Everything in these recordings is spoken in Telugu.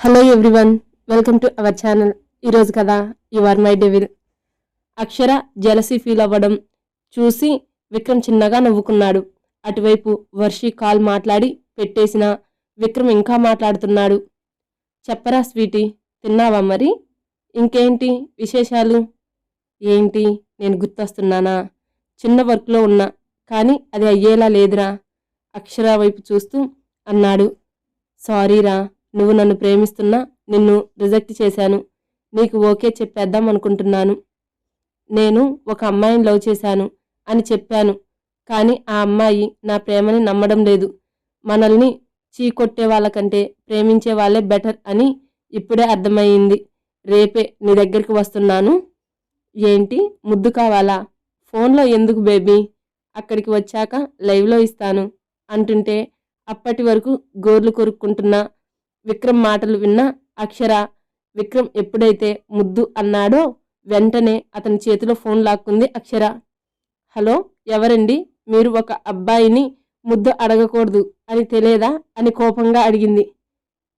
Hello everyone welcome to our channel ఈరోజు కదా you are my devil Akshara jealousy feel అవ్వడం చూసి విక్రమ్ చిన్నగా నవ్వుకున్నాడు. అటువైపు వర్షి కాల్ మాట్లాడి పెట్టేసిన విక్రమ్ ఇంకా మాట్లాడుతున్నాడు. చెప్పరా స్వీటీ? తిన్నావా మరి? ఇంకేంటి విశేషాలు? ఏంటి? నేను గుర్తొస్తున్నానా? చిన్న వర్క్లో ఉన్నా కానీ అది అయ్యేలా లేదురా. అక్షర వైపు చూస్తూ అన్నాడు. సారీరా నువ్వు నన్ను ప్రేమిస్తున్నా నిన్ను రిజెక్ట్ చేశాను. నీకు ఓకే చెప్పేద్దాం అనుకుంటున్నాను. నేను ఒక అమ్మాయిని లవ్ చేశాను అని చెప్పాను. కానీ ఆ అమ్మాయి నా ప్రేమని నమ్మడం లేదు. మనల్ని చీకొట్టే వాళ్ళకంటే ప్రేమించే వాళ్ళే బెటర్ అని ఇప్పుడే అర్థమయ్యింది. రేపే నీ దగ్గరికి వస్తున్నాను. ఏంటి? ముద్దు కావాలా? ఫోన్లో ఎందుకు బేబీ? అక్కడికి వచ్చాక లైవ్లో ఇస్తాను. అంటుంటే అప్పటి వరకు గోర్లు కొరుక్కుంటున్న విక్రమ్ మాటలు విన్న అక్షర విక్రమ్ ఎప్పుడైతే ముద్దు అన్నాడో వెంటనే అతని చేతిలో ఫోన్ లాక్కుంది అక్షర. హలో ఎవరండి? మీరు ఒక అబ్బాయిని ముద్దు అడగకూడదు అని తెలియదా? అని కోపంగా అడిగింది.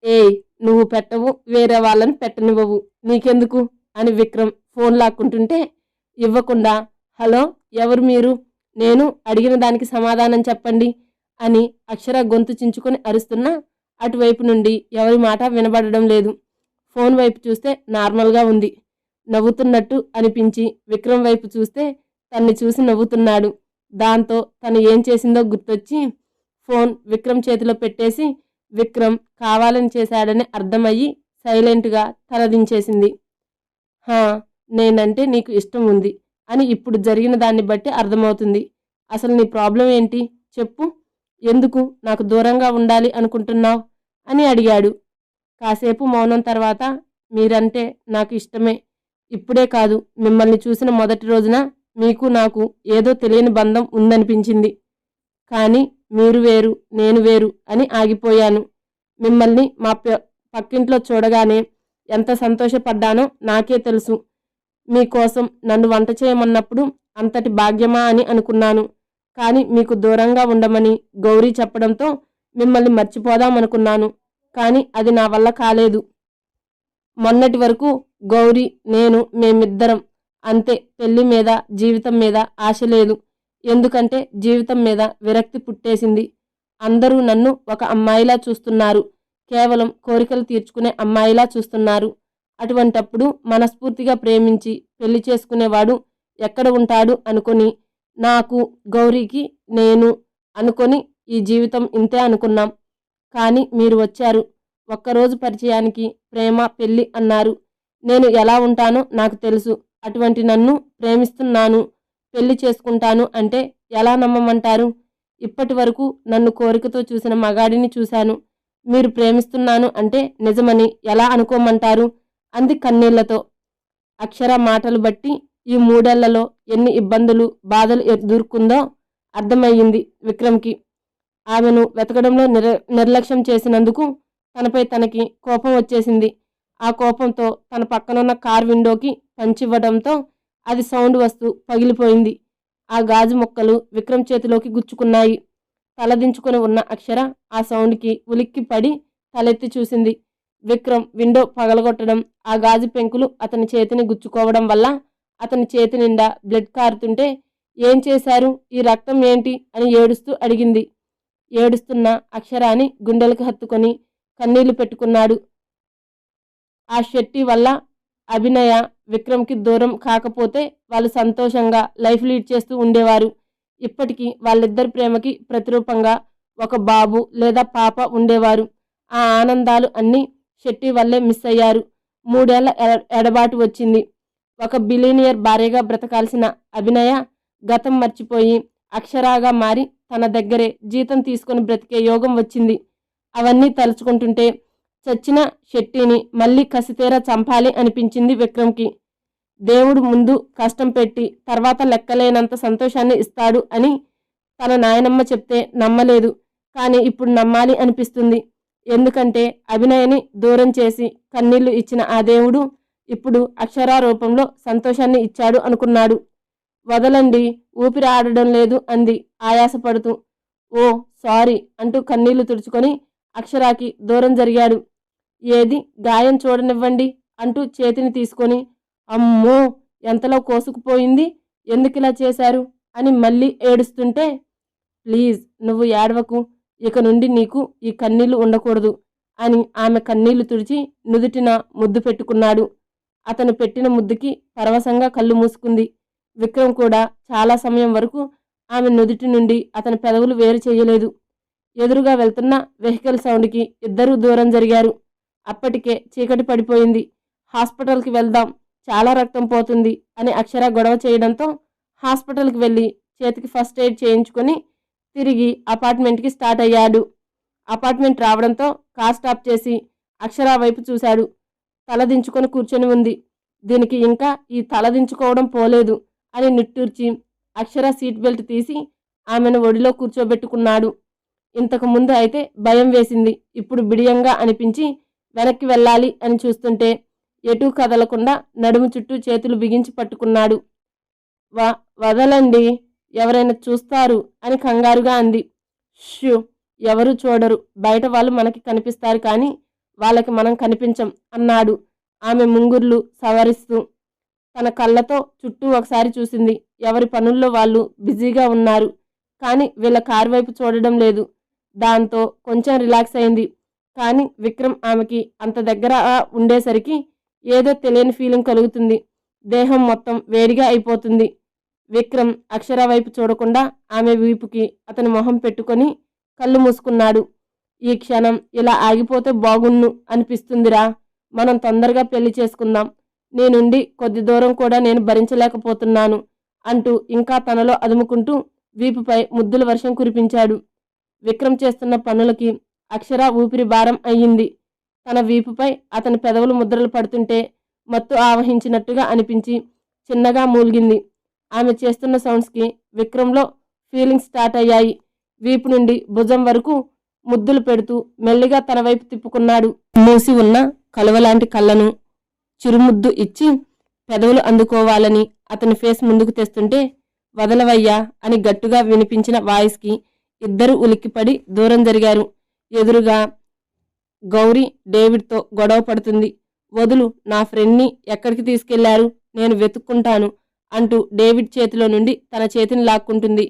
ఏయ్ నువ్వు పెట్టవు వేరే వాళ్ళని పెట్టనివ్వవు. నీకెందుకు? అని విక్రమ్ ఫోన్ లాక్కుంటుంటే ఇవ్వకుండా హలో ఎవరు మీరు? నేను అడిగిన దానికి సమాధానం చెప్పండి అని అక్షర గొంతు చించుకొని అరుస్తున్నా అటువైపు నుండి ఎవరి మాట వినబడడం లేదు. ఫోన్ వైపు చూస్తే నార్మల్గా ఉంది. నవ్వుతున్నట్టు అనిపించి విక్రమ్ వైపు చూస్తే తన్ని చూసి నవ్వుతున్నాడు. దాంతో తను ఏం చేసిందో గుర్తొచ్చి ఫోన్ విక్రమ్ చేతిలో పెట్టేసి విక్రమ్ కావాలని చేశాడని అర్థమయ్యి సైలెంట్గా తలదించేసింది. హా నేనంటే నీకు ఇష్టం ఉంది అని ఇప్పుడు జరిగిన దాన్ని బట్టి అర్థమవుతుంది. అసలు నీ ప్రాబ్లం ఏంటి? చెప్పు. ఎందుకు నాకు దూరంగా ఉండాలి అనుకుంటున్నావు? అని అడిగాడు. కాసేపు మౌనం తర్వాత మీరంటే నాకు ఇష్టమే. ఇప్పుడే కాదు మిమ్మల్ని చూసిన మొదటి రోజున మీకు నాకు ఏదో తెలియని బంధం ఉందనిపించింది. కానీ మీరు వేరు నేను వేరు అని ఆగిపోయాను. మిమ్మల్ని మా ప- పక్కింట్లో చూడగానే ఎంత సంతోషపడ్డానో నాకే తెలుసు. మీకోసం నన్ను వంట చేయమన్నప్పుడు అంతటి భాగ్యమా అని అనుకున్నాను. కానీ మీకు దూరంగా ఉండమని గౌరీ చెప్పడంతో మిమ్మల్ని మర్చిపోదామనుకున్నాను కానీ అది నా వల్ల కాలేదు. మొన్నటి వరకు గౌరీ నేను మేమిద్దరం అంతే పెళ్ళి మీద జీవితం మీద ఆశ లేదు. ఎందుకంటే జీవితం మీద విరక్తి పుట్టేసింది. అందరూ నన్ను ఒక అమ్మాయిలా చూస్తున్నారు. కేవలం కోరికలు తీర్చుకునే అమ్మాయిలా చూస్తున్నారు. అటువంటప్పుడు మనస్ఫూర్తిగా ప్రేమించి పెళ్ళి చేసుకునేవాడు ఎక్కడ ఉంటాడు అనుకొని నాకు గౌరీకి నేను అనుకొని ఈ జీవితం ఇంతే అనుకున్నాం. కానీ మీరు వచ్చారు. ఒక్కరోజు పరిచయానికి ప్రేమ పెళ్ళి అన్నారు. నేను ఎలా ఉంటానో నాకు తెలుసు. అటువంటి నన్ను ప్రేమిస్తున్నాను. పెళ్ళి చేసుకుంటాను అంటే ఎలా నమ్మమంటారు? ఇప్పటి వరకు నన్ను కోరికతో చూసిన మగాడిని చూశాను. మీరు ప్రేమిస్తున్నాను అంటే నిజమని ఎలా అనుకోమంటారు? అంది కన్నీళ్ళతో. అక్షర మాటలు బట్టి ఈ మూడేళ్ళలో ఎన్ని ఇబ్బందులు బాధలు ఎదుర్కొందో అర్థమయ్యింది విక్రమ్కి. ఆమెను వెతకడంలో నిర నిర్లక్ష్యం చేసినందుకు తనపై తనకి కోపం వచ్చేసింది. ఆ కోపంతో తన పక్కనున్న కార్ విండోకి పంచివ్వడంతో అది సౌండ్ వస్తూ పగిలిపోయింది. ఆ గాజు ముక్కలు విక్రమ్ చేతిలోకి గుచ్చుకున్నాయి. తలదించుకొని ఉన్న అక్షర ఆ సౌండ్కి ఉలిక్కి పడి తలెత్తి చూసింది. విక్రమ్ విండో పగలగొట్టడం ఆ గాజు పెంకులు అతని చేతిని గుచ్చుకోవడం వల్ల అతని చేతి నిండా బ్లడ్ కారుతుంటే ఏం చేశారు? ఈ రక్తం ఏంటి? అని ఏడుస్తూ అడిగింది. ఏడుస్తున్న అక్షరాన్ని గుండెలకు హత్తుకొని కన్నీళ్ళు పెట్టుకున్నాడు. ఆ షెట్టి వల్ల అభినయ విక్రమ్కి దూరం కాకపోతే వాళ్ళు సంతోషంగా లైఫ్ లీడ్ చేస్తూ ఉండేవారు. ఇప్పటికీ వాళ్ళిద్దరి ప్రేమకి ప్రతిరూపంగా ఒక బాబు లేదా పాప ఉండేవారు. ఆ ఆనందాలు అన్నీ శెట్టి వల్లే మిస్ అయ్యారు. మూడేళ్ళ ఎడ- ఎడబాటు వచ్చింది. ఒక బిలీనియర్ భార్యగా బ్రతకాల్సిన అభినయ గతం మర్చిపోయి అక్షరాగా మారి తన దగ్గరే జీతం తీసుకొని బ్రతికే యోగం వచ్చింది. అవన్నీ తలుచుకుంటుంటే చచ్చిన శెట్టిని మళ్ళీ కసితేరా చంపాలి అనిపించింది విక్రమ్కి. దేవుడు ముందు కష్టం పెట్టి తర్వాత లెక్కలేనంత సంతోషాన్ని ఇస్తాడు అని తన నాయనమ్మ చెప్తే నమ్మలేదు. కానీ ఇప్పుడు నమ్మాలి అనిపిస్తుంది. ఎందుకంటే అభినయని దూరం చేసి కన్నీళ్ళు ఇచ్చిన ఆ దేవుడు ఇప్పుడు అక్షరా రూపంలో సంతోషాన్ని ఇచ్చాడు అనుకున్నాడు. వదలండి. ఊపిరి ఆడడం లేదు అంది. ఆయాసపడుతూ ఓ సారీ అంటూ కన్నీళ్ళు తుడుచుకొని అక్షరాకి దూరం జరిగాడు. ఏది? గాయం చూడనివ్వండి అంటూ చేతిని తీసుకొని అమ్మో! ఎంతలో కోసుకుపోయింది? ఎందుకిలా చేశారు? అని మళ్ళీ ఏడుస్తుంటే ప్లీజ్ నువ్వు ఏడవకు. ఇక నుండి నీకు ఈ కన్నీళ్ళు ఉండకూడదు అని ఆమె కన్నీళ్ళు తుడిచి నుదుటిన ముద్దు పెట్టుకున్నాడు. అతను పెట్టిన ముద్దుకి పరవశంగా కళ్ళు మూసుకుంది. విక్రమ్ కూడా చాలా సమయం వరకు ఆమె నుదుటి నుండి అతని పెదవులు వేరు చేయలేదు. ఎదురుగా వెళ్తున్న వెహికల్ సౌండ్కి ఇద్దరూ దూరం జరిగారు. అప్పటికే చీకటి పడిపోయింది. హాస్పిటల్కి వెళ్దాం చాలా రక్తం పోతుంది అని అక్షర గొడవ చేయడంతో హాస్పిటల్కి వెళ్ళి చేతికి ఫస్ట్ ఎయిడ్ చేయించుకొని తిరిగి అపార్ట్మెంట్కి స్టార్ట్ అయ్యాడు. అపార్ట్మెంట్ రావడంతో కార్ స్టాప్ చేసి అక్షర వైపు చూశాడు. తలదించుకొని కూర్చొని ఉంది. దీనికి ఇంకా ఈ తలదించుకోవడం పోలేదు. అని నిట్టూర్చి అక్షర సీట్ బెల్ట్ తీసి ఆమెను ఒడిలో కూర్చోబెట్టుకున్నాడు. ఇంతకు ముందు అయితే భయం వేసింది. ఇప్పుడు బిడియంగా అనిపించి వెనక్కి వెళ్ళాలి అని చూస్తుంటే ఎటూ కదలకుండా నడుము చుట్టూ చేతులు బిగించి పట్టుకున్నాడు. వ వదలండి ఎవరైనా చూస్తారు అని కంగారుగా అంది. షూ ఎవరు చూడరు. బయట వాళ్ళు మనకి కనిపిస్తారు కానీ వాళ్ళకి మనం కనిపించం అన్నాడు. ఆమె ముంగుర్లు సవరిస్తూ తన కళ్ళతో చుట్టూ ఒకసారి చూసింది. ఎవరి పనుల్లో వాళ్ళు బిజీగా ఉన్నారు. కానీ వీళ్ళ కారు వైపు చూడడం లేదు. దాంతో కొంచెం రిలాక్స్ అయింది. కానీ విక్రమ్ ఆమెకి అంత దగ్గర ఉండేసరికి ఏదో తెలియని ఫీలింగ్ కలుగుతుంది. దేహం మొత్తం వేడిగా అయిపోతుంది. విక్రమ్ అక్షర వైపు చూడకుండా ఆమె వీపుకి అతని మొహం పెట్టుకొని కళ్ళు మూసుకున్నాడు. ఈ క్షణం ఇలా ఆగిపోతే బాగున్ను అనిపిస్తుందిరా. మనం తొందరగా పెళ్ళి చేసుకుందాం. నీ నుండి కొద్ది దూరం కూడా నేను భరించలేకపోతున్నాను అంటూ ఇంకా తనలో అదుముకుంటూ వీపుపై ముద్దుల వర్షం కురిపించాడు. విక్రమ్ చేస్తున్న పనులకి అక్షర ఊపిరి భారం అయ్యింది. తన వీపుపై అతని పెదవులు ముద్రలు పడుతుంటే మత్తు ఆవహించినట్టుగా అనిపించి చిన్నగా మూలిగింది. ఆమె చేస్తున్న సౌండ్స్కి విక్రమ్లో ఫీలింగ్స్ స్టార్ట్ అయ్యాయి. వీపు నుండి భుజం వరకు ముద్దులు పెడుతూ మెల్లిగా తన వైపు తిప్పుకున్నాడు. మూసి ఉన్న కలువలాంటి కళ్ళను చిరుముద్దు ఇచ్చి పెదవులు అందుకోవాలని అతని ఫేస్ ముందుకు తెస్తుంటే వదలవయ్యా అని గట్టుగా వినిపించిన వాయిస్కి ఇద్దరు ఉలిక్కిపడి దూరం జరిగారు. ఎదురుగా గౌరీ డేవిడ్తో గొడవ పడుతుంది. వదులు నా ఫ్రెండ్ని ఎక్కడికి తీసుకెళ్ళారు? నేను వెతుక్కుంటాను అంటూ డేవిడ్ చేతిలో నుండి తన చేతిని లాక్కుంటుంది.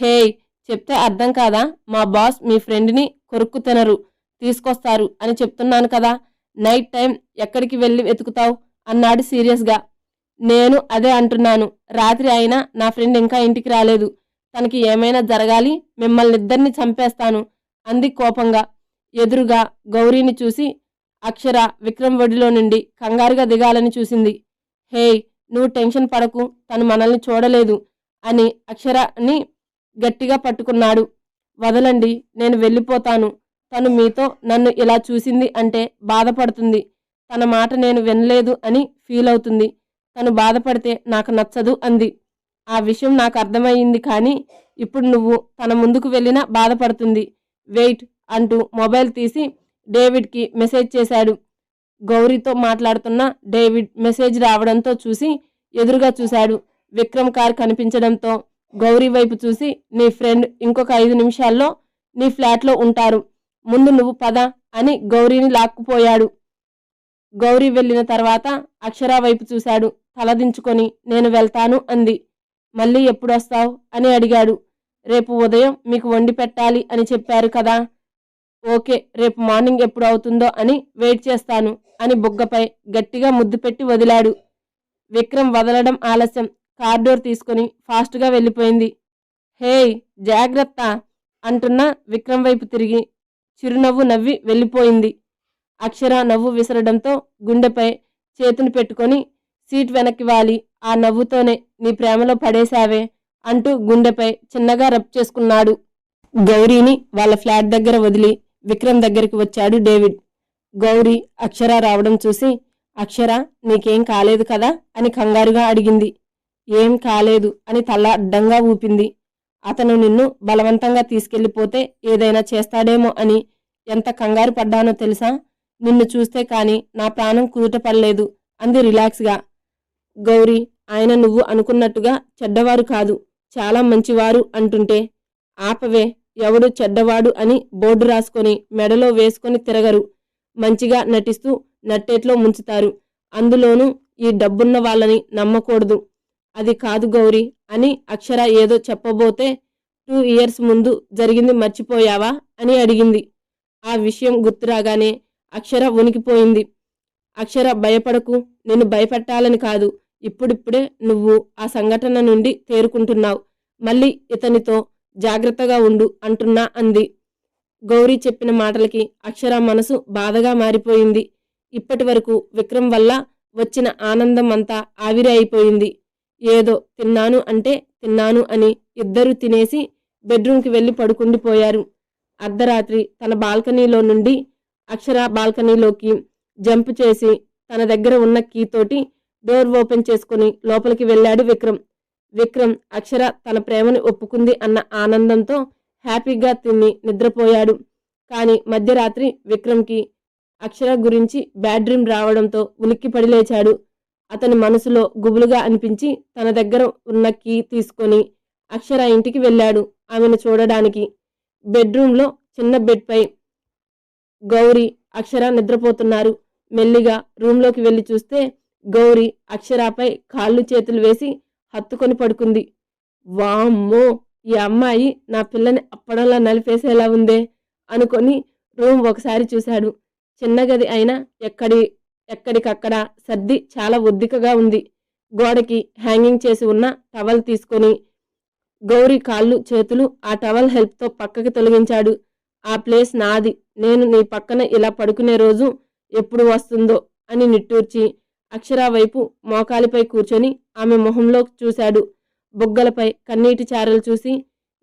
హేయ్ చెప్తే అర్థం కాదా? మా బాస్ మీ ఫ్రెండ్ని కొరుక్కు తినరు తీసుకొస్తారు అని చెప్తున్నాను కదా. నైట్ టైం ఎక్కడికి వెళ్ళి వెతుకుతావు? అన్నాడు సీరియస్గా. నేను అదే అంటున్నాను. రాత్రి అయినా నా ఫ్రెండ్ ఇంకా ఇంటికి రాలేదు. తనకి ఏమైనా జరగాలి? మిమ్మల్ని ఇద్దరిని చంపేస్తాను. అంది కోపంగా. ఎదురుగా గౌరీని చూసి అక్షర విక్రమ్ ఒడిలో నుండి కంగారుగా దిగాలని చూసింది. హేయ్ నువ్వు టెన్షన్ పడకు. తను మనల్ని చూడలేదు అని అక్షరని గట్టిగా పట్టుకున్నాడు. వదలండి నేను వెళ్ళిపోతాను. తను మీతో నన్ను ఇలా చూసింది అంటే బాధపడుతుంది. తన మాట నేను వినలేదు అని ఫీల్ అవుతుంది. తను బాధపడితే నాకు నచ్చదు అంది. ఆ విషయం నాకు అర్థమయ్యింది కానీ ఇప్పుడు నువ్వు తన ముందుకు వెళ్ళినా బాధపడుతుంది. వెయిట్ అంటూ మొబైల్ తీసి డేవిడ్కి మెసేజ్ చేశాడు. గౌరీతో మాట్లాడుతున్న డేవిడ్ మెసేజ్ రావడంతో చూసి ఎదురుగా చూశాడు. విక్రమ్ కార్ కనిపించడంతో గౌరీ వైపు చూసి నీ ఫ్రెండ్ ఇంకొక ఐదు నిమిషాల్లో నీ ఫ్లాట్లో ఉంటారు. ముందు నువ్వు పద అని గౌరీని లాక్కుపోయాడు. గౌరీ వెళ్ళిన తర్వాత అక్షరా వైపు చూశాడు. తలదించుకొని నేను వెళ్తాను అంది. మళ్ళీ ఎప్పుడు వస్తావు అని అడిగాడు. రేపు ఉదయం మీకు వండి పెట్టాలి అని చెప్పారు కదా. ఓకే రేపు మార్నింగ్ ఎప్పుడు అవుతుందో అని వెయిట్ చేస్తాను అని బుగ్గపై గట్టిగా ముద్దు పెట్టి వదిలాడు. విక్రమ్ వదలడం ఆలస్యం. కార్డోర్ తీసుకుని ఫాస్ట్గా వెళ్ళిపోయింది. హేయ్ జాగ్రత్త అంటున్న విక్రమ్ వైపు తిరిగి. చిరునవ్వు నవ్వి వెళ్ళిపోయింది. అక్షర నవ్వు విసరడంతో గుండెపై చేతిని పెట్టుకొని సీట్ వెనక్కి వాలి ఆ నవ్వుతోనే నీ ప్రేమలో పడేశావే అంటూ గుండెపై చిన్నగా రబ్ చేసుకున్నాడు. గౌరీని వాళ్ళ ఫ్లాట్ దగ్గర వదిలి విక్రమ్ దగ్గరికి వచ్చాడు డేవిడ్. గౌరీ అక్షర రావడం చూసి అక్షర నీకేం కాలేదు కదా? అని కంగారుగా అడిగింది. ఏం కాలేదు అని తల అడ్డంగా ఊపింది. అతను నిన్ను బలవంతంగా తీసుకెళ్ళిపోతే ఏదైనా చేస్తాడేమో అని ఎంత కంగారు పడ్డానో తెలుసా? నిన్ను చూస్తే కాని నా ప్రాణం కుదుటపడలేదు అంది రిలాక్స్గా. గౌరీ ఆయన నువ్వు అనుకున్నట్టుగా చెడ్డవారు కాదు. చాలా మంచివారు అంటుంటే ఆపవే ఎవడు చెడ్డవాడు అని బోర్డు రాసుకొని మెడలో వేసుకొని తిరగరు. మంచిగా నటిస్తూ నట్టేట్లో ముంచుతారు. అందులోనూ ఈ డబ్బున్న వాళ్ళని నమ్మకూడదు. అది కాదు గౌరీ అని అక్షర ఏదో చెప్పబోతే టూ ఇయర్స్ ముందు జరిగింది మర్చిపోయావా అని అడిగింది. ఆ విషయం గుర్తురాగానే అక్షర ఉనికిపోయింది అక్షర భయపడకు నిన్ను భయపెట్టాలని కాదు ఇప్పుడిప్పుడే నువ్వు ఆ సంఘటన నుండి తేరుకుంటున్నావు. మళ్ళీ ఇతనితో జాగ్రత్తగా ఉండు అంటున్నా అంది. గౌరీ చెప్పిన మాటలకి అక్షర మనసు బాధగా మారిపోయింది. ఇప్పటి వరకు విక్రమ్ వల్ల వచ్చిన ఆనందం అంతా ఆవిరి అయిపోయింది. ఏదో తిన్నాను అంటే తిన్నాను అని ఇద్దరూ తినేసి బెడ్రూమ్కి వెళ్ళి పడుకుండిపోయారు అర్ధరాత్రి తన బాల్కనీలో నుండి అక్షర బాల్కనీలోకి జంప్ చేసి తన దగ్గర ఉన్న కీతోటి డోర్ ఓపెన్ చేసుకుని లోపలికి వెళ్ళాడు విక్రమ్. విక్రమ్ అక్షర తన ప్రేమని ఒప్పుకుంది అన్న ఆనందంతో హ్యాపీగా తిని నిద్రపోయాడు. కానీ మధ్యరాత్రి విక్రమ్కి అక్షర గురించి బ్యాడ్ డ్రీమ్ రావడంతో ఉలిక్కిపడి లేచాడు. అతని మనసులో గుబులుగా అనిపించి తన దగ్గర ఉన్న కీ తీసుకొని అక్షర ఇంటికి వెళ్ళాడు ఆమెను చూడడానికి. బెడ్రూమ్లో చిన్న బెడ్పై గౌరీ అక్షర నిద్రపోతున్నారు. మెల్లిగా రూమ్లోకి వెళ్ళి చూస్తే గౌరీ అక్షరాపై కాళ్ళు చేతులు వేసి హత్తుకొని పడుకుంది. వామ్మో! ఈ అమ్మాయి నా పిల్లని అప్పడంలా నలిపేసేలా ఉందే అనుకొని రూమ్ ఒకసారి చూశాడు. చిన్న గది అయినా ఎక్కడి ఎక్కడికక్కడ సర్ది చాలా ఒద్దికగా ఉంది. గోడకి హ్యాంగింగ్ చేసి ఉన్న టవల్ తీసుకొని గౌరీ కాళ్ళు చేతులు ఆ టవల్ హెల్ప్తో పక్కకి తొలగించాడు. ఆ ప్లేస్ నాది. నేను నీ పక్కన ఇలా పడుకునే రోజు ఎప్పుడు వస్తుందో అని నిట్టూర్చి అక్షరా వైపు మోకాలిపై కూర్చొని ఆమె మొహంలో చూశాడు. బుగ్గలపై కన్నీటి చారలు చూసి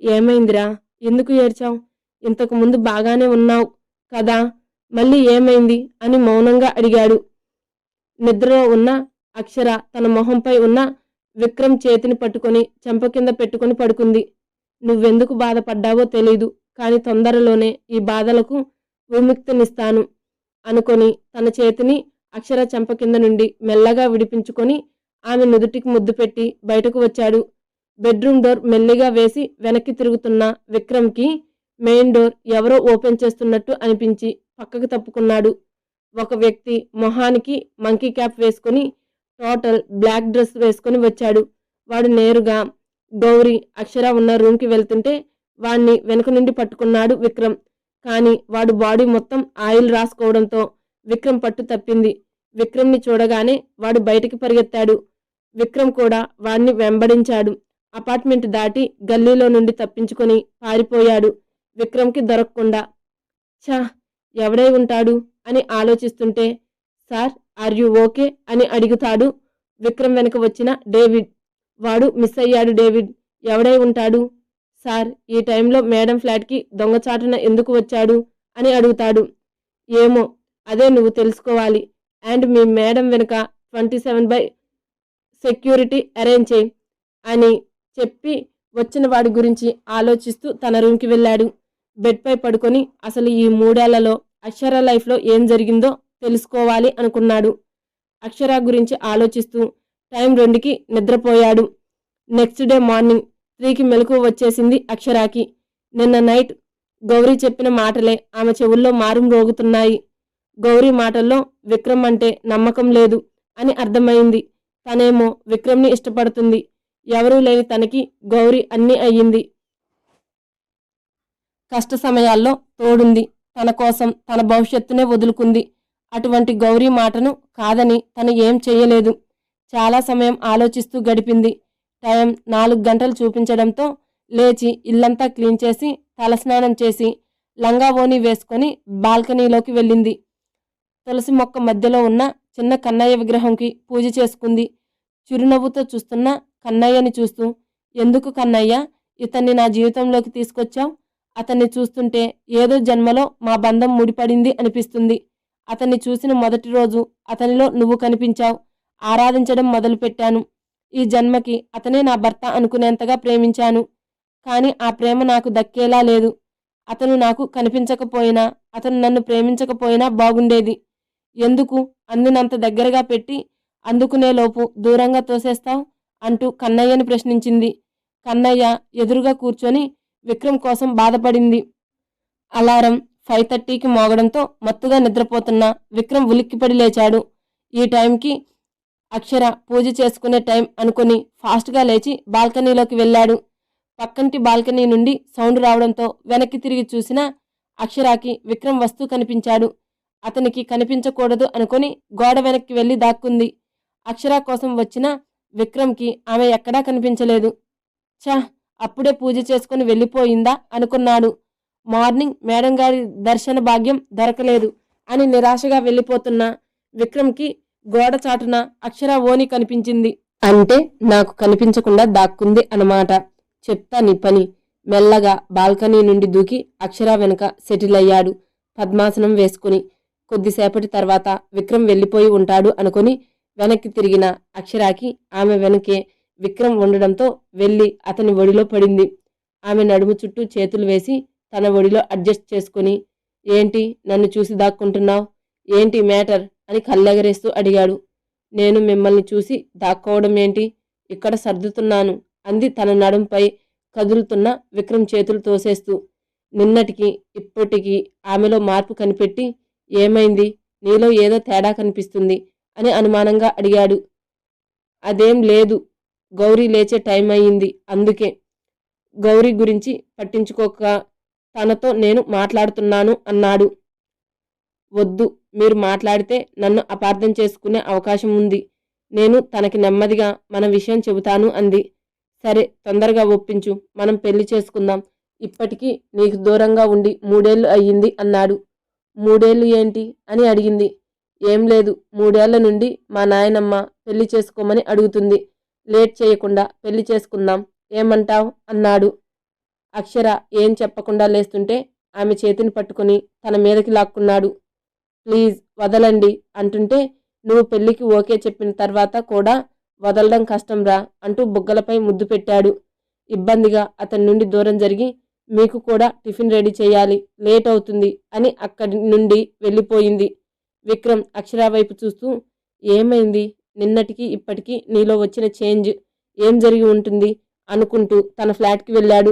ఏమైందిరా? ఎందుకు ఏడ్చావు? ఇంతకు ముందు బాగానే ఉన్నావు కదా? మళ్ళీ ఏమైంది? అని మౌనంగా అడిగాడు. నిద్రలో ఉన్న అక్షర తన మొహంపై ఉన్న విక్రమ్ చేతిని పట్టుకొని చెంప కింద పెట్టుకొని పడుకుంది. నువ్వెందుకు బాధపడ్డావో తెలీదు కాని తొందరలోనే ఈ బాధలకు విముక్తినిస్తాను అనుకొని తన చేతిని అక్షర చెంప కింద నుండి మెల్లగా విడిపించుకొని ఆమె నుదుటికి ముద్దు పెట్టి బయటకు వచ్చాడు. బెడ్రూమ్ డోర్ మెల్లిగా వేసి వెనక్కి తిరుగుతున్న విక్రమ్కి మెయిన్ డోర్ ఎవరో ఓపెన్ చేస్తున్నట్టు అనిపించి పక్కకు తప్పుకున్నాడు. ఒక వ్యక్తి మొహానికి మంకీ క్యాప్ వేసుకొని టోటల్ బ్లాక్ డ్రెస్ వేసుకొని వచ్చాడు. వాడు నేరుగా గౌరీ అక్షర ఉన్న రూమ్కి వెళ్తుంటే వాణ్ణి వెనుక నుండి పట్టుకున్నాడు విక్రమ్. కానీ వాడు బాడీ మొత్తం ఆయిల్ రాసుకోవడంతో విక్రమ్ పట్టు తప్పింది. విక్రమ్ని చూడగానే వాడు బయటికి పరిగెత్తాడు. విక్రమ్ కూడా వాడిని వెంబడించాడు. అపార్ట్మెంట్ దాటి గల్లీలో నుండి తప్పించుకొని పారిపోయాడు. విక్రమ్కి దొరకకుండా ఛా ఎవడై ఉంటాడు అని ఆలోచిస్తుంటే సార్ ఆర్ యు ఓకే? అని అడుగుతాడు. విక్రమ్ వెనుక వచ్చిన డేవిడ్. వాడు మిస్ అయ్యాడు డేవిడ్. ఎవడై ఉంటాడు? సార్ ఈ టైంలో మేడం ఫ్లాట్కి దొంగచాటున ఎందుకు వచ్చాడు? అని అడుగుతాడు. ఏమో అదే నువ్వు తెలుసుకోవాలి. అండ్ మీ మేడం వెనుక twenty seven by security arrange చేయి అని చెప్పి వచ్చిన వాడి గురించి ఆలోచిస్తూ తన రూమ్కి వెళ్ళాడు. బెడ్పై పడుకొని అసలు ఈ మూడేళ్ళలో అక్షర లైఫ్లో ఏం జరిగిందో తెలుసుకోవాలి అనుకున్నాడు. అక్షర గురించి ఆలోచిస్తూ టైం రెండుకి నిద్రపోయాడు. నెక్స్ట్ డే మార్నింగ్ త్రీకి మెలకు వచ్చేసింది అక్షరాకి. నిన్న నైట్ గౌరీ చెప్పిన మాటలే ఆమె చెవుల్లో మారుం రోగుతున్నాయి. గౌరీ మాటల్లో విక్రమ్ అంటే నమ్మకం లేదు అని అర్థమైంది. తనేమో విక్రమ్ని ఇష్టపడుతుంది. ఎవరూ లేని తనకి గౌరీ అన్నీ అయ్యింది. కష్ట సమయాల్లో తోడుంది. తన కోసం తన భవిష్యత్తునే వదులుకుంది. అటువంటి గౌరీ మాటను కాదని తను ఏం చేయలేదు. చాలా సమయం ఆలోచిస్తూ గడిపింది. టైం నాలుగు గంటలు చూపించడంతో లేచి ఇల్లంతా క్లీన్ చేసి తలస్నానం చేసి లంగా ఓని వేసుకొని బాల్కనీలోకి వెళ్ళింది. తులసి మొక్క మధ్యలో ఉన్న చిన్న కన్నయ్య విగ్రహంకి పూజ చేసుకుంది. చిరునవ్వుతో చూస్తున్న కన్నయ్యని చూస్తూ ఎందుకు కన్నయ్య? ఇతన్ని నా జీవితంలోకి తీసుకొచ్చావు? అతన్ని చూస్తుంటే ఏదో జన్మలో మా బంధం ముడిపడింది అనిపిస్తుంది. అతన్ని చూసిన మొదటి రోజు అతనిలో నువ్వు కనిపించావు. ఆరాధించడం మొదలుపెట్టాను. ఈ జన్మకి అతనే నా భర్త అనుకునేంతగా ప్రేమించాను. కానీ ఆ ప్రేమ నాకు దక్కేలా లేదు. అతను నాకు కనిపించకపోయినా అతను నన్ను ప్రేమించకపోయినా బాగుండేది. ఎందుకు? అందినంత దగ్గరగా పెట్టి అందుకునేలోపు దూరంగా తోసేస్తావు? అంటూ కన్నయ్యని ప్రశ్నించింది. కన్నయ్య ఎదురుగా కూర్చొని విక్రమ్ కోసం బాధపడింది. అలారం ఫైవ్ థర్టీకి మోగడంతో మత్తుగా నిద్రపోతున్న విక్రమ్ ఉలిక్కిపడి లేచాడు. ఈ టైంకి అక్షర పూజ చేసుకునే టైం అనుకుని ఫాస్ట్గా లేచి బాల్కనీలోకి వెళ్ళాడు. పక్కంటి బాల్కనీ నుండి సౌండ్ రావడంతో వెనక్కి తిరిగి చూసిన అక్షరాకి విక్రమ్ వస్తూ కనిపించాడు. అతనికి కనిపించకూడదు అనుకొని గోడ వెనక్కి వెళ్ళి దాక్కుంది. అక్షర కోసం వచ్చిన విక్రమ్కి ఆమె ఎక్కడా కనిపించలేదు. చా అప్పుడే పూజ చేసుకుని వెళ్ళిపోయిందా అనుకున్నాడు. మార్నింగ్ మేడం గారి దర్శన భాగ్యం దొరకలేదు అని నిరాశగా వెళ్ళిపోతున్న విక్రమ్కి గోడ చాటున అక్షర ఓని కనిపించింది. అంటే నాకు కనిపించకుండా దాక్కుంది అన్నమాట. చెప్తా నీ పని. మెల్లగా బాల్కనీ నుండి దూకి అక్షర వెనుక సెటిల్ అయ్యాడు పద్మాసనం వేసుకుని. కొద్దిసేపటి తర్వాత విక్రమ్ వెళ్ళిపోయి ఉంటాడు అనుకుని వెనక్కి తిరిగిన అక్షరాకి ఆమె వెనకే విక్రమ్ ఉండడంతో వెళ్ళి అతని ఒడిలో పడింది. ఆమె నడుము చుట్టూ చేతులు వేసి తన ఒడిలో అడ్జస్ట్ చేసుకుని ఏంటి నన్ను చూసి దాక్కుంటున్నావు? ఏంటి మ్యాటర్? అని కళ్ళెగరేస్తూ అడిగాడు. నేను మిమ్మల్ని చూసి దాక్కోవడం ఏంటి? ఇక్కడ సర్దుతున్నాను అంది తన నడుంపై కదులుతున్న విక్రమ్ చేతులు తోసేస్తూ. నిన్నటికి ఇప్పటికి ఆమెలో మార్పు కనిపెట్టి ఏమైంది? నీలో ఏదో తేడా కనిపిస్తుంది అని అనుమానంగా అడిగాడు. అదేం లేదు గౌరీ లేచే టైం అయ్యింది. అందుకే గౌరీ గురించి పట్టించుకోక తనతో నేను మాట్లాడుతున్నాను అన్నాడు. వద్దు మీరు మాట్లాడితే నన్ను అపార్థం చేసుకునే అవకాశం ఉంది. నేను తనకి నెమ్మదిగా మన విషయం చెబుతాను అంది. సరే తొందరగా ఒప్పించు మనం పెళ్ళి చేసుకుందాం. ఇప్పటికీ నీకు దూరంగా ఉండి మూడేళ్ళు అయ్యింది అన్నాడు. మూడేళ్ళు ఏంటి అని అడిగింది. ఏం లేదు మూడేళ్ళ నుండి మా నాయనమ్మ పెళ్ళి చేసుకోమని అడుగుతుంది. లేట్ చేయకుండా పెళ్ళి చేసుకుందాం. ఏమంటావ్? అన్నాడు. అక్షర ఏం చెప్పకుండా లేస్తుంటే ఆమె చేతిని పట్టుకుని తన మీదకి లాక్కున్నాడు. ప్లీజ్ వదలండి అంటుంటే నువ్వు పెళ్ళికి ఓకే చెప్పిన తర్వాత కూడా వదలడం కష్టంరా అంటూ బుగ్గలపై ముద్దు పెట్టాడు. ఇబ్బందిగా అతని నుండి దూరం జరిగి మీకు కూడా టిఫిన్ రెడీ చేయాలి లేట్ అవుతుంది అని అక్కడి నుండి వెళ్ళిపోయింది. విక్రమ్ అక్షర వైపు చూస్తూ ఏమైంది? నిన్నటికి ఇప్పటికీ నీలో వచ్చిన చేంజ్ ఏం జరిగి ఉంటుంది అనుకుంటూ తన ఫ్లాట్కి వెళ్ళాడు.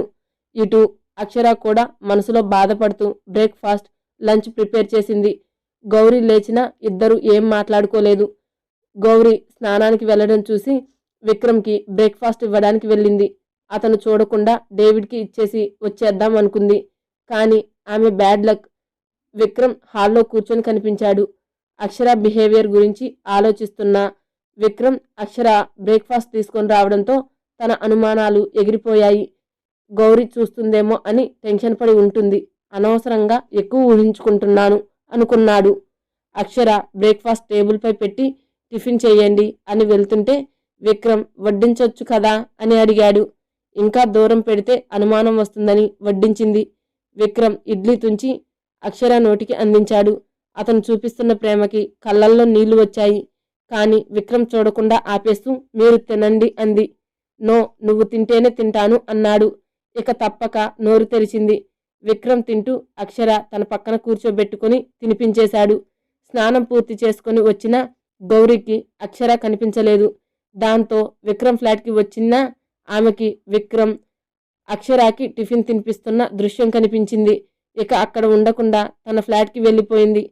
ఇటు అక్షర కూడా మనసులో బాధపడుతూ బ్రేక్ఫాస్ట్ లంచ్ ప్రిపేర్ చేసింది. గౌరీ లేచిన ఇద్దరు ఏం మాట్లాడుకోలేదు. గౌరీ స్నానానికి వెళ్ళడం చూసి విక్రమ్కి బ్రేక్ఫాస్ట్ ఇవ్వడానికి వెళ్ళింది. అతను చూడకుండా డేవిడ్కి ఇచ్చేసి వచ్చేద్దాం అనుకుంది. కానీ ఆమె బ్యాడ్ లక్. విక్రమ్ హాల్లో కూర్చొని కనిపించాడు. అక్షర బిహేవియర్ గురించి ఆలోచిస్తున్నా విక్రమ్ అక్షర బ్రేక్ఫాస్ట్ తీసుకొని రావడంతో తన అనుమానాలు ఎగిరిపోయాయి. గౌరి చూస్తుందేమో అని టెన్షన్ పడి ఉంటుంది. అనవసరంగా ఎక్కువ ఊహించుకుంటున్నాను అనుకున్నాడు. అక్షర బ్రేక్ఫాస్ట్ టేబుల్పై పెట్టి టిఫిన్ చేయండి అని వెళ్తుంటే విక్రమ్ వడ్డించొచ్చు కదా? అని అడిగాడు. ఇంకా దూరం పెడితే అనుమానం వస్తుందని వడ్డించింది. విక్రమ్ ఇడ్లీ తుంచి అక్షర నోటికి అందించాడు. అతను చూపిస్తున్న ప్రేమకి కళ్ళల్లో నీళ్ళు వచ్చాయి. కానీ విక్రమ్ చూడకుండా ఆపేస్తూ మీరు తినండి అంది. నో నువ్వు తింటేనే తింటాను అన్నాడు. ఇక తప్పక నోరు తెరిచింది. విక్రమ్ తింటూ అక్షర తన పక్కన కూర్చోబెట్టుకుని తినిపించేశాడు. స్నానం పూర్తి చేసుకుని వచ్చిన గౌరీకి అక్షర కనిపించలేదు. దాంతో విక్రమ్ ఫ్లాట్కి వచ్చిన ఆమెకి విక్రమ్ అక్షరాకి టిఫిన్ తినిపిస్తున్న దృశ్యం కనిపించింది. ఇక అక్కడ ఉండకుండా తన ఫ్లాట్కి వెళ్ళిపోయింది.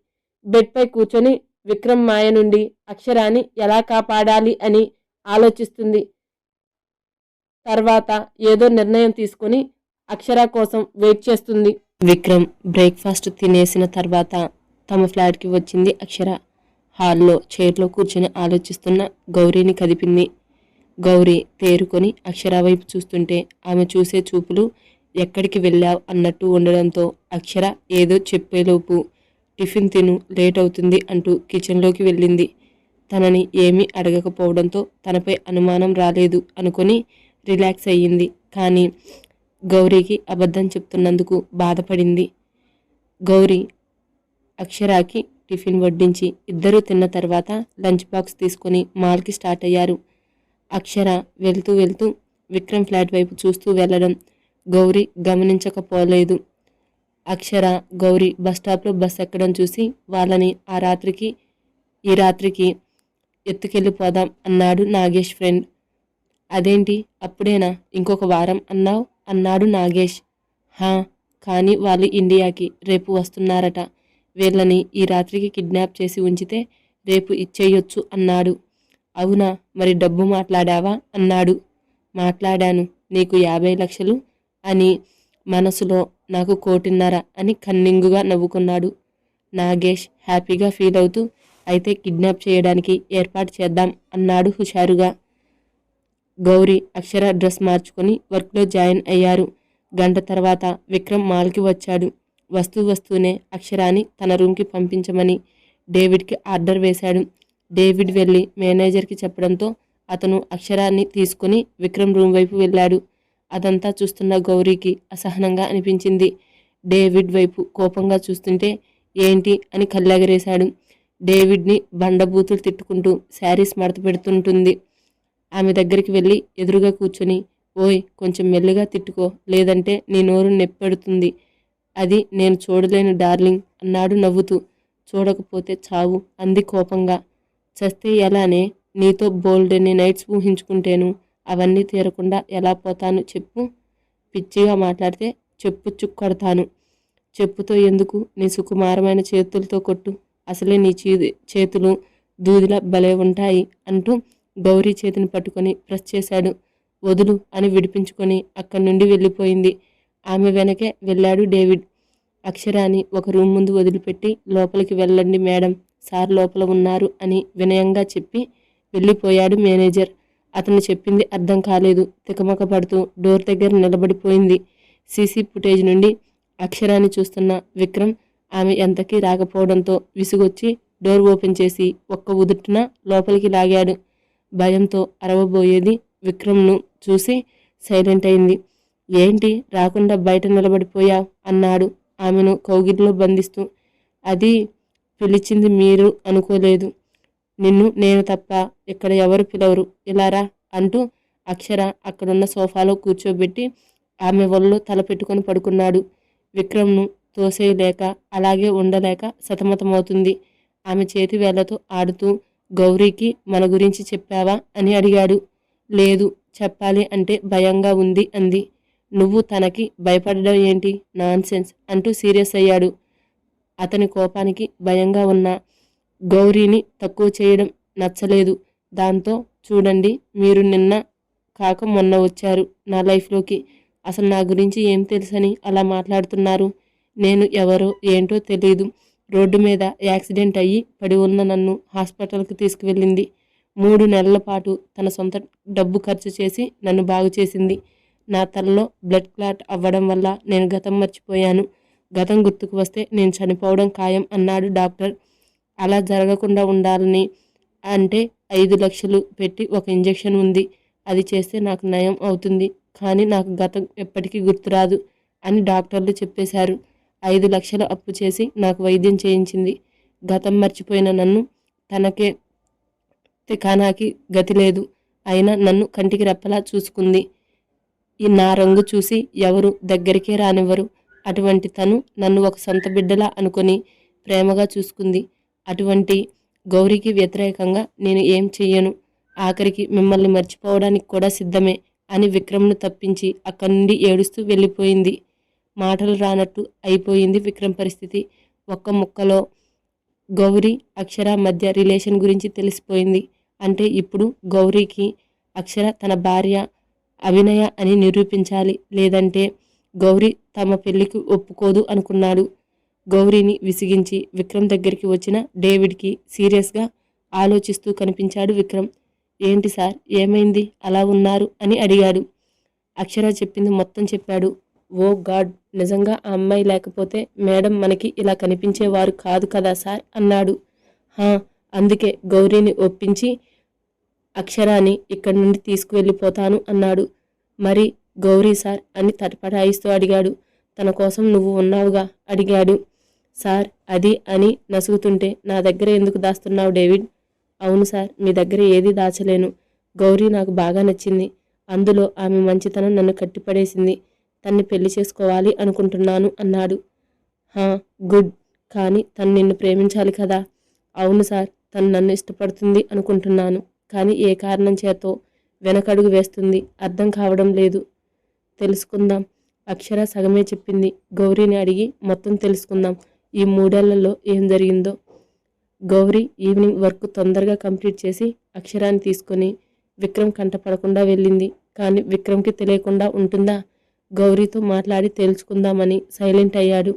బెడ్పై కూర్చొని విక్రమ్ మాయ నుండి అక్షరాన్ని ఎలా కాపాడాలి అని ఆలోచిస్తుంది. తర్వాత ఏదో నిర్ణయం తీసుకుని అక్షర కోసం వెయిట్ చేస్తుంది. విక్రమ్ బ్రేక్ఫాస్ట్ తినేసిన తర్వాత తమ ఫ్లాట్కి వచ్చింది అక్షర. హాల్లో చైర్లో కూర్చొని ఆలోచిస్తున్న గౌరీని కదిపింది. గౌరీ తేరుకొని అక్షర వైపు చూస్తుంటే ఆమె చూసే చూపులు ఎక్కడికి వెళ్ళావు అన్నట్టు ఉండడంతో అక్షర ఏదో చెప్పేలోపు టిఫిన్ తిను లేట్ అవుతుంది అంటూ కిచెన్లోకి వెళ్ళింది. తనని ఏమీ అడగకపోవడంతో తనపై అనుమానం రాలేదు అనుకొని రిలాక్స్ అయ్యింది. కానీ గౌరీకి అబద్ధం చెప్తున్నందుకు బాధపడింది. గౌరీ అక్షరాకి టిఫిన్ వడ్డించి ఇద్దరూ తిన్న తర్వాత లంచ్ బాక్స్ తీసుకొని మాల్కి స్టార్ట్ అయ్యారు. అక్షర వెళ్తూ వెళ్తూ విక్రమ్ ఫ్లాట్ వైపు చూస్తూ వెళ్ళడం గౌరీ గమనించకపోలేదు. అక్షర గౌరీ బస్ స్టాప్లో బస్ ఎక్కడం చూసి వాళ్ళని ఆ రాత్రికి ఈ రాత్రికి ఎత్తుకెళ్ళిపోదాం అన్నాడు నాగేష్ ఫ్రెండ్. అదేంటి? అప్పుడేనా? ఇంకొక వారం అన్నావు? అన్నాడు నాగేష్. హా కానీ వాళ్ళు ఇండియాకి రేపు వస్తున్నారట. వీళ్ళని ఈ రాత్రికి కిడ్నాప్ చేసి ఉంచితే రేపు ఇచ్చేయొచ్చు అన్నాడు. అవునా? మరి డబ్బు మాట్లాడావా? అన్నాడు. మాట్లాడాను. నీకు యాభై లక్షలు అని మనసులో నాకు కోటిన్నర అని కన్నింగుగా నవ్వుకున్నాడు. నాగేష్ హ్యాపీగా ఫీల్ అవుతూ అయితే కిడ్నాప్ చేయడానికి ఏర్పాటు చేద్దాం అన్నాడు హుషారుగా. గౌరీ అక్షర డ్రెస్ మార్చుకొని వర్క్లో జాయిన్ అయ్యారు. గంట తర్వాత విక్రమ్ మాల్కి వచ్చాడు. వస్తూ వస్తూనే అక్షరాని తన రూమ్కి పంపించమని డేవిడ్కి ఆర్డర్ వేశాడు. డేవిడ్ వెళ్ళి మేనేజర్కి చెప్పడంతో అతను అక్షరాన్ని తీసుకుని విక్రమ్ రూమ్ వైపు వెళ్ళాడు. అదంతా చూస్తున్న గౌరీకి అసహనంగా అనిపించింది. డేవిడ్ వైపు కోపంగా చూస్తుంటే ఏంటి అని కళ్ళెగరేశాడు. డేవిడ్ని బండబూతులు తిట్టుకుంటూ శారీస్ మడత పెడుతుంటుంది. ఆమె దగ్గరికి వెళ్ళి ఎదురుగా కూర్చొని ఓయ్ కొంచెం మెల్లిగా తిట్టుకో లేదంటే నీ నోరు నెప్పెడుతుంది. అది నేను చూడలేను డార్లింగ్ అన్నాడు నవ్వుతూ. చూడకపోతే చావు అంది కోపంగా. చస్తే ఎలానే నీతో బోల్డెన్ని నైట్స్ ఊహించుకుంటేను అవన్నీ తీరకుండా ఎలా పోతాను చెప్పు. పిచ్చిగా మాట్లాడితే చెప్పు చుక్కొడతాను. చెప్పుతో ఎందుకు నీ సుకుమారమైన చేతులతో కొట్టు. అసలే నీ చీ చేతులు దూదిలా భలే ఉంటాయి అంటూ గౌరీ చేతిని పట్టుకొని ప్రెస్ చేశాడు. వదులు అని విడిపించుకొని అక్కడి నుండి వెళ్ళిపోయింది. ఆమె వెనకే వెళ్ళాడు డేవిడ్. అక్షరాని ఒక రూమ్ ముందు వదిలిపెట్టి లోపలికి వెళ్ళండి మేడం. సార్ లోపల ఉన్నారు అని వినయంగా చెప్పి వెళ్ళిపోయాడు మేనేజర్. అతను చెప్పింది అర్థం కాలేదు. తికమక పడుతూ డోర్ దగ్గర నిలబడిపోయింది. సీసీ ఫుటేజ్ నుండి అక్షరాన్ని చూస్తున్న విక్రమ్ ఆమె ఎంతకీ రాకపోవడంతో విసుగొచ్చి డోర్ ఓపెన్ చేసి ఒక్క ఉదుట్టున లోపలికి లాగాడు. భయంతో అరవబోయేది విక్రమ్ను చూసి సైలెంట్ అయింది. ఏంటి రాకుండా బయట నిలబడిపోయా అన్నాడు ఆమెను కౌగిలిలో బంధిస్తూ. అది పిలిచింది మీరు అనుకోలేదు. నిన్ను నేను తప్ప ఇక్కడ ఎవరు పిలవరు. ఇలారా అంటూ అక్షర అక్కడున్న సోఫాలో కూర్చోబెట్టి ఆమె ఒళ్ళో తల పెట్టుకొని పడుకున్నాడు. విక్రమ్ను తోసేయలేక అలాగే ఉండలేక సతమతమవుతుంది. ఆమె చేతి వేళ్ళతో ఆడుతూ గౌరీకి మన గురించి చెప్పావా? అని అడిగాడు. లేదు చెప్పాలి అంటే భయంగా ఉంది అంది. నువ్వు తనకి భయపడడం ఏంటి? నాన్సెన్స్ అంటూ సీరియస్ అయ్యాడు. అతని కోపానికి భయంగా ఉన్న గౌరీని తక్కువ చేయడం నచ్చలేదు. దాంతో చూడండి మీరు నిన్న కాక మొన్న వచ్చారు నా లైఫ్లోకి. అసలు నా గురించి ఏం తెలుసని అలా మాట్లాడుతున్నారు. నేను ఎవరో ఏంటో తెలియదు రోడ్డు మీద యాక్సిడెంట్ అయ్యి పడి ఉన్న నన్ను హాస్పిటల్కి తీసుకువెళ్ళింది. మూడు నెలల పాటు తన సొంత డబ్బు ఖర్చు చేసి నన్ను బాగు చేసింది. నా తలలో బ్లడ్ క్లాట్ అవ్వడం వల్ల నేను గతం మర్చిపోయాను. గతం గుర్తుకు వస్తే నేను చనిపోవడం ఖాయం అన్నాడు డాక్టర్. అలా జరగకుండా ఉండాలని అంటే ఐదు లక్షలు పెట్టి ఒక ఇంజెక్షన్ ఉంది. అది చేస్తే నాకు నయం అవుతుంది. కానీ నాకు గతం ఎప్పటికీ గుర్తురాదు అని డాక్టర్లు చెప్పేశారు. ఐదు లక్షలు అప్పు చేసి నాకు వైద్యం చేయించింది. గతం మర్చిపోయిన నన్ను తనకే తెకానాకి గతి లేదు. అయినా నన్ను కంటికి రెప్పలా చూసుకుంది. ఈ నా రంగు చూసి ఎవరు దగ్గరికే రానివ్వరు. అటువంటి తను నన్ను ఒక సొంత బిడ్డలా అనుకొని ప్రేమగా చూసుకుంది. అటువంటి గౌరీకి వ్యతిరేకంగా నేను ఏం చెయ్యను? ఆఖరికి మిమ్మల్ని మర్చిపోవడానికి కూడా సిద్ధమే అని విక్రమ్ను తప్పించి అక్కడి నుండి ఏడుస్తూ వెళ్ళిపోయింది. మాటలు రానట్టు అయిపోయింది విక్రమ్ పరిస్థితి. ఒక్క ముక్కలో గౌరీ అక్షర మధ్య రిలేషన్ గురించి తెలిసిపోయింది. అంటే ఇప్పుడు గౌరీకి అక్షర తన భార్య అభినయ అని నిరూపించాలి. లేదంటే గౌరీ తమ పెళ్ళికి ఒప్పుకోదు అనుకున్నాడు. గౌరీని విసిగించి విక్రమ్ దగ్గరికి వచ్చిన డేవిడ్కి సీరియస్గా ఆలోచిస్తూ కనిపించాడు విక్రమ్. ఏంటి సార్? ఏమైంది? అలా ఉన్నారు? అని అడిగాడు. అక్షర చెప్పింది మొత్తం చెప్పాడు. Oh god! నిజంగా ఆ అమ్మాయి లేకపోతే మేడం మనకి ఇలా కనిపించేవారు కాదు కదా సార్? అన్నాడు. హా! అందుకే గౌరీని ఒప్పించి అక్షరాన్ని ఇక్కడి నుండి తీసుకువెళ్ళిపోతాను అన్నాడు. మరి గౌరీ సార్? అని తటపటాయిస్తూ అడిగాడు. తన కోసం నువ్వు ఉన్నావుగా? అడిగాడు. సార్ అది అని నసుగుతుంటే నా దగ్గర ఎందుకు దాస్తున్నావు డేవిడ్? అవును సార్ మీ దగ్గర ఏది దాచలేను. గౌరీ నాకు బాగా నచ్చింది. అందులో ఆమె మంచితనం నన్ను కట్టిపడేసింది. తన్ని పెళ్ళి చేసుకోవాలి అనుకుంటున్నాను అన్నాడు. హా గుడ్. కానీ తను నిన్ను ప్రేమించాలి కదా. అవును సార్ తను నన్ను ఇష్టపడుతుంది అనుకుంటున్నాను. కానీ ఏ కారణం చేతో? వెనకడుగు వేస్తుంది. అర్థం కావడం లేదు. తెలుసుకుందాం. అక్షర సగమే చెప్పింది. గౌరీని అడిగి మొత్తం తెలుసుకుందాం. ఈ మూడేళ్ళలో ఏం జరిగిందో. గౌరీ ఈవినింగ్ వర్క్ తొందరగా కంప్లీట్ చేసి అక్షరాన్ని తీసుకొని విక్రమ్ కంటపడకుండా వెళ్ళింది. కానీ విక్రమ్కి తెలియకుండా ఉంటుందా? గౌరీతో మాట్లాడి తేల్చుకుందామని సైలెంట్ అయ్యాడు.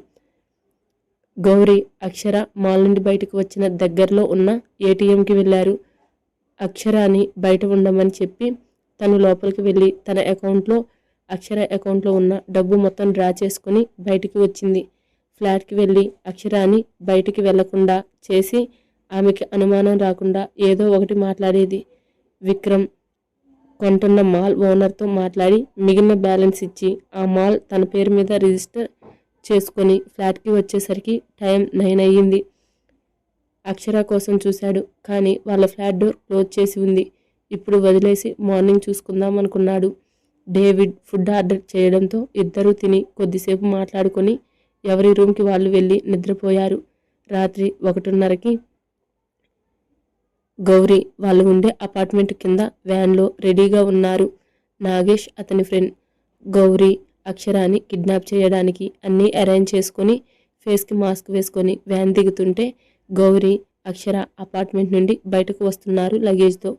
గౌరీ అక్షర మాల్ నుండి బయటకు వచ్చిన దగ్గరలో ఉన్న ఏటీఎంకి వెళ్ళారు. అక్షరాని బయట ఉండమని చెప్పి తను లోపలికి వెళ్ళి తన అకౌంట్లో అక్షర అకౌంట్లో ఉన్న డబ్బు మొత్తం డ్రా చేసుకుని బయటికి వచ్చింది. ఫ్లాట్కి వెళ్ళి అక్షరాని బయటికి వెళ్ళకుండా చేసి ఆమెకి అనుమానం రాకుండా ఏదో ఒకటి మాట్లాడేది. విక్రమ్ కొంటున్న మాల్ ఓనర్తో మాట్లాడి మిగిలిన బ్యాలెన్స్ ఇచ్చి ఆ మాల్ తన పేరు మీద రిజిస్టర్ చేసుకొని ఫ్లాట్కి వచ్చేసరికి టైం నైన్ అయ్యింది. అక్షర కోసం చూశాడు కానీ వాళ్ళ ఫ్లాట్ డోర్ క్లోజ్ చేసి ఉంది. ఇప్పుడు వదిలేసి మార్నింగ్ చూసుకుందాం అనుకున్నాడు. డేవిడ్ ఫుడ్ ఆర్డర్ చేయడంతో ఇద్దరూ తిని కొద్దిసేపు మాట్లాడుకొని ఎవరి రూమ్కి వాళ్ళు వెళ్ళి నిద్రపోయారు. రాత్రి ఒకటిన్నరకి గౌరీ వాళ్ళు ఉండే అపార్ట్మెంట్ కింద వ్యాన్లో రెడీగా ఉన్నారు. నాగేష్ అతని ఫ్రెండ్. గౌరీ అక్షరాన్ని కిడ్నాప్ చేయడానికి అన్నీ అరేంజ్ చేసుకొని ఫేస్కి మాస్క్ వేసుకొని వ్యాన్ దిగుతుంటే గౌరీ అక్షర అపార్ట్మెంట్ నుండి బయటకు వస్తున్నారు లగేజ్తో.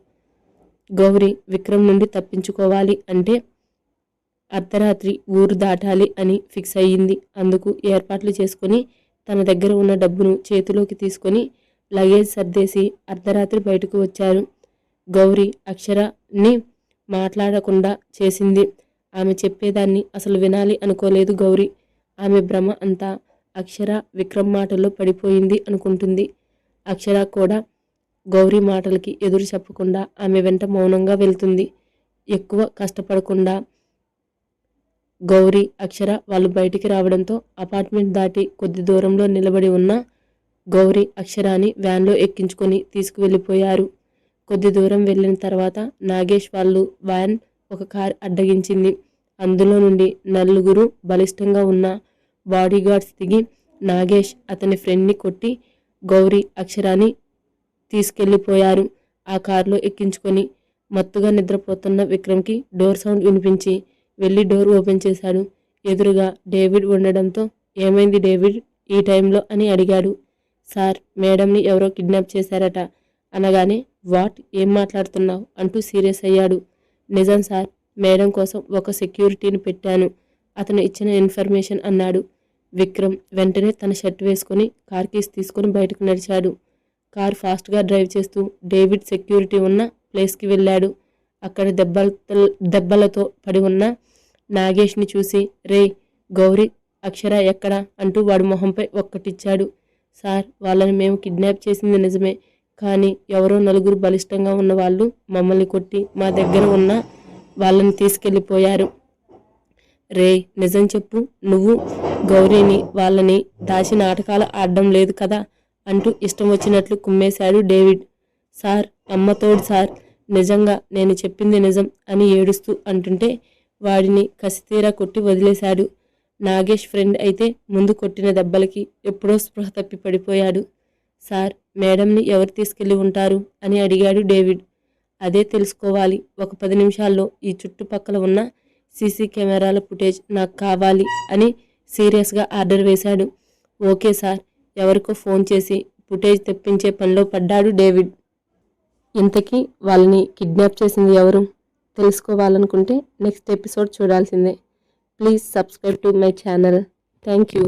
గౌరీ విక్రమ్ నుండి తప్పించుకోవాలి అంటే అర్ధరాత్రి ఊరు దాటాలి అని ఫిక్స్ అయ్యింది. అందుకు ఏర్పాట్లు చేసుకొని తన దగ్గర ఉన్న డబ్బును చేతిలోకి తీసుకొని లగేజ్ సర్దేసి అర్ధరాత్రి బయటకు వచ్చారు. గౌరీ అక్షరని మాట్లాడకుండా చేసింది. ఆమె చెప్పేదాన్ని అసలు వినాలి అనుకోలేదు గౌరీ. ఆమె భ్రమ అంతా అక్షర విక్రమ్ మాటల్లో పడిపోయింది అనుకుంటుంది. అక్షర కూడా గౌరీ మాటలకి ఎదురు చెప్పకుండా ఆమె వెంట మౌనంగా వెళ్తుంది. ఎక్కువ కష్టపడకుండా గౌరీ అక్షర వాళ్ళు బయటికి రావడంతో అపార్ట్మెంట్ దాటి కొద్ది దూరంలో నిలబడి ఉన్న గౌరీ అక్షరాన్ని వ్యాన్లో ఎక్కించుకొని తీసుకువెళ్ళిపోయారు. కొద్ది దూరం వెళ్ళిన తర్వాత నాగేష్ వాళ్ళు వ్యాన్ ఒక కార్ అడ్డగించింది. అందులో నుండి నలుగురు బలిష్టంగా ఉన్న బాడీగార్డ్స్ దిగి నాగేష్ అతని ఫ్రెండ్ని కొట్టి గౌరీ అక్షరాన్ని తీసుకెళ్ళిపోయారు. ఆ కారులో ఎక్కించుకొని మత్తుగా నిద్రపోతున్న విక్రమ్కి డోర్ సౌండ్ వినిపించి వెళ్ళి డోర్ ఓపెన్ చేశాడు. ఎదురుగా డేవిడ్ ఉండడంతో ఏమైంది డేవిడ్? ఈ టైంలో? అని అడిగాడు. సార్ మేడంని ఎవరో కిడ్నాప్ చేశారట. అనగానే వాట్? ఏం మాట్లాడుతున్నావు? అంటూ సీరియస్ అయ్యాడు. నిజం సార్ మేడం కోసం ఒక సెక్యూరిటీని పెట్టాను. అతను ఇచ్చిన ఇన్ఫర్మేషన్ అన్నాడు. విక్రమ్ వెంటనే తన షర్ట్ వేసుకొని కార్ కీస్ తీసుకొని బయటకు నడిచాడు. కార్ ఫాస్ట్గా డ్రైవ్ చేస్తూ డేవిడ్ సెక్యూరిటీ ఉన్న ప్లేస్కి వెళ్ళాడు. అక్కడ దెబ్బల దెబ్బలతో పడి ఉన్న నాగేష్ని చూసి రే గౌరీ అక్షర ఎక్కడ? అంటూ వాడి మొహంపై ఒక్కటిచ్చాడు. సార్ వాళ్ళని మేము కిడ్నాప్ చేసింది నిజమే కానీ ఎవరో నలుగురు బలిష్టంగా ఉన్న వాళ్ళు మమ్మల్ని కొట్టి మా దగ్గర ఉన్న వాళ్ళని తీసుకెళ్ళిపోయారు. రే నిజం చెప్పు నువ్వు గౌరీని వాళ్ళని దాచి నాటకాలు ఆడడం లేదు కదా? అంటూ ఇష్టం వచ్చినట్లు కుమ్మేశాడు డేవిడ్. సార్ అమ్మతోడు సార్ నిజంగా నేను చెప్పింది నిజం అని ఏడుస్తూ అంటుంటే వాడిని కసితీరా కొట్టి వదిలేశాడు. నాగేష్ ఫ్రెండ్ అయితే ముందు కొట్టిన దెబ్బలకి ఎప్పుడో స్పృహ తప్పి పడిపోయాడు. సార్ మేడంని ఎవరు తీసుకెళ్ళి ఉంటారు అని అడిగాడు డేవిడ్. అదే తెలుసుకోవాలి. ఒక పది నిమిషాల్లో ఈ చుట్టుపక్కల ఉన్న సీసీ కెమెరాల ఫుటేజ్ నాకు కావాలి అని సీరియస్గా ఆర్డర్ వేశాడు. ఓకే సార్ ఎవరికో ఫోన్ చేసి ఫుటేజ్ తెప్పించే పనిలో పడ్డాడు డేవిడ్. ఇంతకీ వాళ్ళని కిడ్నాప్ చేసింది ఎవరు? తెలుసుకోవాలనుకుంటే నెక్స్ట్ ఎపిసోడ్ చూడాల్సిందే. Please subscribe to my channel. Thank you.